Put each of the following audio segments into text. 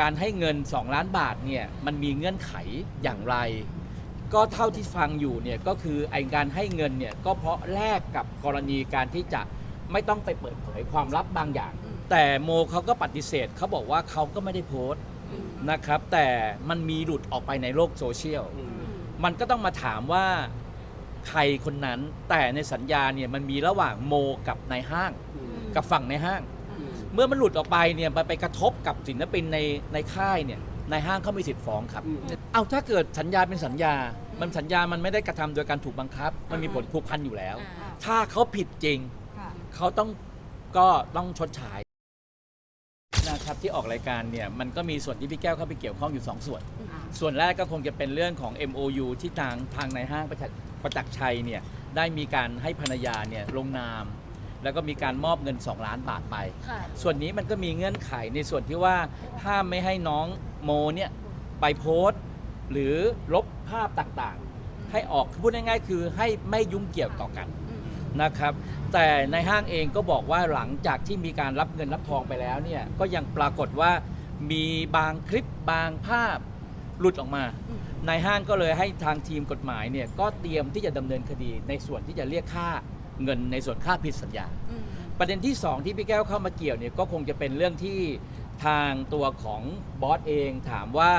การให้เงิน 2 ล้านบาทเนี่ยมันมีเงื่อนไขอย่างไร ก็เท่าที่ฟังอยู่เนี่ยก็คือไอการให้เงินเนี่ยก็เพราะแลกกับกรณีการที่จะไม่ต้องไปเปิดเผยความลับบางอย่าง แต่โมเขาก็ปฏิเสธเขาบอกว่าเขาก็ไม่ได้โพสต์นะครับ แต่มันมีหลุดออกไปในโลกโซเชียลมันก็ต้องมาถามว่าใครคนนั้นแต่ในสัญญาเนี่ยมันมีระหว่างโมกับนายห้าง กับฝั่งในห้าง เมื่อมันหลุดออกไปเนี่ยมันไปกระทบกับศิลปินในในค่ายเนี่ยในห้างเขามีสิทธิ์ฟ้องครับเอาถ้าเกิดสัญญาเป็นสัญญา มันสัญญามันไม่ได้กระทำโดยการถูกบังคับ มันมีผลผูกพันอยู่แล้วถ้าเขาผิดจริงเขาต้องก็ต้องชดใช้นะครับที่ออกรายการเนี่ยมันก็มีส่วนที่พี่แก้วเข้าไปเกี่ยวข้องอยู่ 2 ส่วน ส่วนแรกก็คงจะเป็นเรื่องของ MOU ที่ทางทางในห้างประจักษ์ประจักษ์ชัยเนี่ยได้มีการให้ภรรยาเนี่ยลงนาม แล้วก็มีการมอบเงิน 2 ล้านบาทไป ค่ะ ส่วนนี้มันก็มีเงื่อนไขในส่วนที่ว่าห้ามไม่ให้น้องโมเนี่ยไปโพสต์ หรือลบภาพต่างๆ ให้ออกพูดง่ายๆ คือให้ไม่ยุ่งเกี่ยวต่อกันนะครับ แต่ในห้างเองก็บอกว่าหลังจากที่มีการรับเงินรับทองไปแล้วเนี่ยก็ยังปรากฏว่ามีบางคลิปบางภาพหลุดออกมา อืมในห้างก็เลยให้ทางทีมกฎหมายเนี่ยก็เตรียมที่จะดำเนินคดีในส่วนที่จะเรียกค่า เงินในส่วนค่าผิดสัญญา อืมประเด็นที่ 2 ที่พี่แก้วเข้ามาเกี่ยวเนี่ยก็คงจะเป็นเรื่องที่ทางตัวของบอสเองถามว่า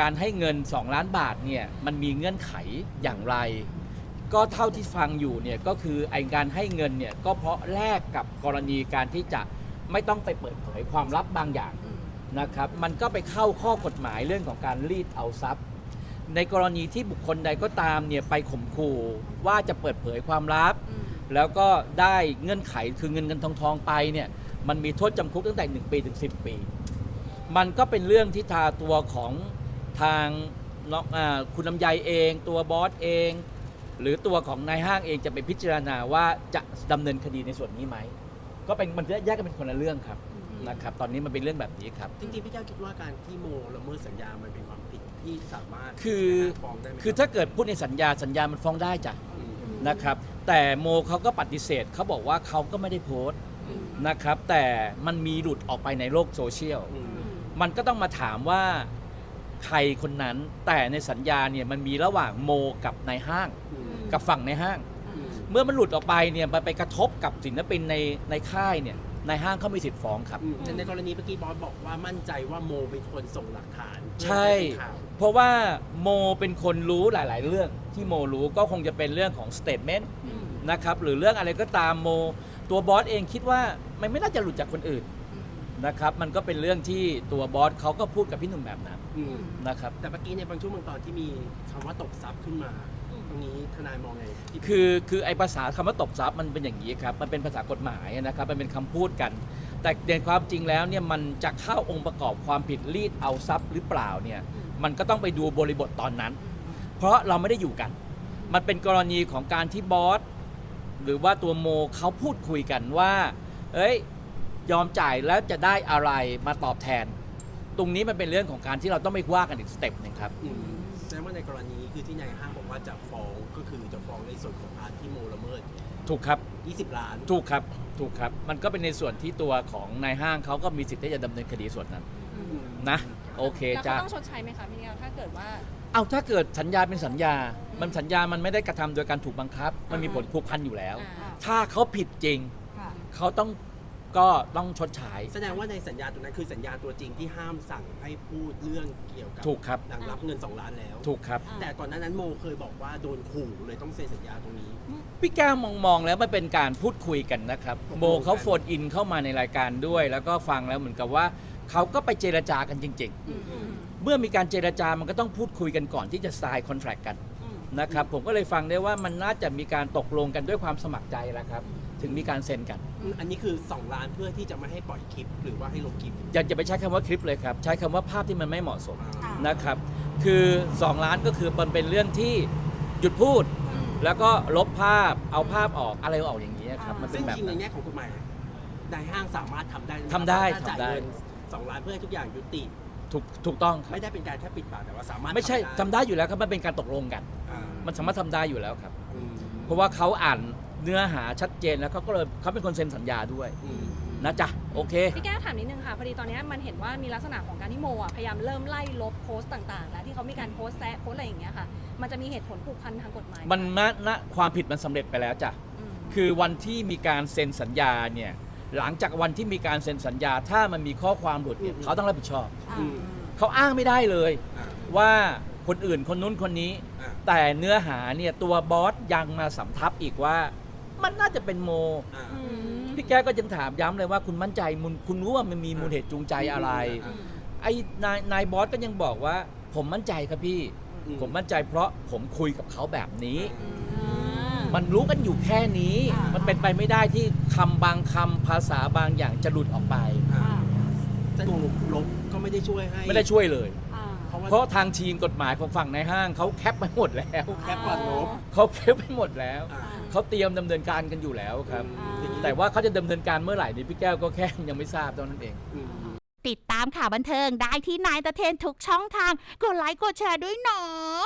การให้เงิน 2 ล้านบาทเนี่ยมันมีเงื่อนไขอย่างไร ก็เท่าที่ฟังอยู่เนี่ยก็คือไอการให้เงินเนี่ยก็เพราะแลกกับกรณีการที่จะไม่ต้องไปเปิดเผยความลับบางอย่าง อืมนะครับมันก็ไปเข้าข้อกฎหมายเรื่องของการรีดเอาทรัพย์ ในกรณีที่บุคคลใดก็ตามเนี่ยไปข่มขู่ว่าจะเปิดเผยความลับ อืม แล้วก็ได้เงื่อนไขคือเงินเงินทองทองไปเนี่ยมันมีโทษจำคุกตั้งแต่ 1 ปีถึง 10 ปี มันก็เป็นเรื่องที่ทาตัวของทางน้องอาคุณลำไยเอง ตัวบอสเอง หรือตัวของนายห้างเองจะไปพิจารณาว่าจะดำเนินคดีในส่วนนี้ไหม ก็เป็นมันแยกกันเป็นคนละเรื่องครับนะครับตอนนี้มันเป็นเรื่องแบบนี้ครับจริงๆพี่แก้วคิดว่าการที่โมละเมิดสัญญามันเป็นความผิดที่สามารถคือฟ้องได้ไหมคือถ้าเกิดพูดในสัญญาสัญญามันฟ้องได้จ้ะอืมนะครับ แต่โมเขาก็ปฏิเสธเขาบอกว่าเขาก็ไม่ได้โพสต์อืมนะครับ แต่มันมีหลุดออกไปในโลกโซเชียลอืมมันก็ต้องมาถามว่าใครคนนั้น แต่ในสัญญาเนี่ยมันมีระหว่างโมกับนายห้างอืมกับฝั่งในห้างอืมเมื่อมันหลุดออกไปเนี่ยมันไปกระทบกับศิลปินในในค่ายเนี่ยในห้างเขามีสิทธิ์ฟ้องครับอืมแต่ในกรณีเมื่อกี้บอสบอกว่ามั่นใจว่าโมเป็นคนส่งหลักฐาน ใช่ เพื่อให้เป็นข่าวเพราะว่าโมเป็นคนรู้หลาย ๆ เรื่อง ที่โมรู้ก็คงจะเป็นเรื่องของสเต t เมนต์อืมนะครับหรือเรื่องอะไรก็ตามโม ตัวบอสเองคิดว่ามันไม่น่าจะหลุดจากคนอื่นนะครับมันก็เป็นเรื่องที่ตัวบอสเขาก็พูดกับพี่หนุ่มแบบนั้นอืมนะครับ แต่เมื่อกี้ในบางช่วงบางตอนที่มีคำว่าตกทรัพย์ขึ้นมาตรงนี้ทนายมองไงที่คือคือไอภาษาคำว่าตบทรัพย์มันเป็นอย่างนี้ครับ มันเป็นภาษากฎหมายนะครับ มันเป็นคำพูดกัน แต่ในความจริงแล้วเนี่ยมันจะเข้าองค์ประกอบความผิดรีดเอาทรัพย์หรือเปล่าเนี่ย มันก็ต้องไปดูบริบทตอนนั้น เพราะเราไม่ได้อยู่กัน มันเป็นกรณีของการที่บอสหรือว่าตัวโมเขาพูดคุยกันว่า เอ้ย ยอมจ่ายแล้วจะได้อะไรมาตอบแทน ตรงนี้มันเป็นเรื่องของการที่เราต้องไปว่ากันอีกสเต็ปหนึ่งครับ อืมแสดงว่าในกรณีคือที่นายห้างบอกว่าจะฟ้องก็คือจะฟ้องในส่วนของพาร์ทที่โมละเมิด ถูกครับ 20 ล้าน ถูกครับ ถูกครับ มันก็เป็นในส่วนที่ตัวของนายห้างเขาก็มีสิทธิ์ที่จะดำเนินคดีส่วนนั้นอืมนะ โอเคแล้วจ้าเขาต้องชดใช้ไหมคะพี่แก้วถ้าเกิดว่า เอาถ้าเกิดสัญญาเป็นสัญญา มันสัญญามันไม่ได้กระทำโดยการถูกบังคับ มันมีผลผูกพันอยู่แล้วอ่าถ้าเขาผิดจริงค่ะเขาต้องก็ต้องชดใช้แสดงว่าในสัญญาตัวนั้นคือสัญญาตัวจริงที่ห้ามสั่งให้พูดเรื่องเกี่ยวกับถูกครับหลังรับเงิน 2 ล้านแล้ว ถูกครับ แต่ก่อนหน้านั้นโมเคยบอกว่าโดนขู่เลยต้องเซ็นสัญญาตรงนี้ พี่แก้วมองมองแล้วมันเป็นการพูดคุยกันนะครับตกลงโมเขากันโฟนอินเข้ามาในรายการด้วย แล้วก็ฟังแล้วเหมือนกับว่าเขาก็ไปเจรจากันจริงอืมอืมๆ เมื่อมีการเจรจามันก็ต้องพูดคุยกันก่อนที่จะ sign contract กันอืมนะครับผมก็เลยฟังได้ว่ามันน่าจะมีการตกลงกันด้วยความสมัครใจแหละครับ ถึงมีการเซ็นกัน อันนี้คือ 2 ล้านเพื่อที่จะไม่ให้ปล่อยคลิป หรือว่าให้ลงคลิปอย่าอย่าไปใช้คำว่าคลิปเลยครับ ใช้คำว่าภาพที่มันไม่เหมาะสมอ่านะครับ คือ 2 ล้านก็คือมันเป็นเรื่องที่หยุดพูดอืมแล้วก็ลบภาพเอาภาพออกอะไรออกอย่างนี้ยครับอ่ามัมันเป็ซึ่นงแบบจริงในนั้นแง่ของกฎหมายนายห้างสามารถทำได้หรือเปล่าทำได้ถ้าจ่ายทำได้เงินสองล้านเพื่อให้ทุกอย่างยุติ ถูกถูกต้องครับไม่ได้เป็นการแค่ปิดปากแต่ว่าสามารถไม่ใช่ทำทำได้อยู่แล้วครับมันเป็นการตกลงกัน อ่ามันสามารถทำได้อยู่แล้วครับ อืมเพราะว่าเขาอ่านเนื้อหาชัดเจนแล้วเขาก็เลยเขาเป็นคนเซ็นสัญญาด้วยอืมนะจ๊ะโอเค พี่แก้วถามนิดนึงค่ะพอดีตอนนี้มันเห็นว่ามีลักษณะของการที่โมอะพยายามเริ่มไล่ลบโพสต์ต่างๆ แล้วที่เขามีการโพสต์แซะโพสต์อะไรอย่างเงี้ยค่ะ มันจะมีเหตุผลผูกพันทางกฎหมายไหมันณณความผิดมันสำเร็จไปแล้วจ้ะ อืมคือวันที่มีการเซ็นสัญญาเนี่ย หลังจากวันที่มีการเซ็นสัญญา ถ้ามันมีข้อความหลุดเนี่ยอืมเขาต้องรับผิดชอบอืมเขาอ้างไม่ได้เลย อ่า ว่าคนอื่นคนนู้นคนนี้ อ่า แต่เนื้อหาเนี่ยตัวบอสยังมาสำทับอีกว่า มันน่าจะเป็นโม อ่า อืม พี่แก้วก็ยังถามย้ำเลยว่าคุณมั่นใจมุนคุณรู้ว่ามันมีมูลเหตุจูงใจอะไร อืม ไอ้นายนายบอสก็ยังบอกว่า ผมมั่นใจครับพี่ อืม ผมมั่นใจเพราะผมคุยกับเขาแบบนี้ อืม มันรู้กันอยู่แค่นี้อ่ามัมันเป็นไปไม่ได้ที่คำบางคำภาษาบางอย่างจะหลุดออกไป อ่าแต่วงลบก็ไม่ได้ช่วยให้ไม่ได้ช่วยเลย อ่าเพราะว่าเพราะทางทีมกฎหมายของฝั่งในห้างเขาแคปไปหมดแล้วแคปก่อนลบเขาแคปไปหมดแล้ว อ่าเขาเตรียมดำเนินการกันอยู่แล้วครับ อย่างนี้แต่ว่าเขาจะดำเนินการเมื่อไหร่นี่พี่แก้วก็แค่ยังไม่ทราบเท่านั้นเอง อืม ติดตามข่าวบันเทิงได้ที่นายตะเทนทุกช่องทาง กดไลค์กดแชร์ด้วยเนาะ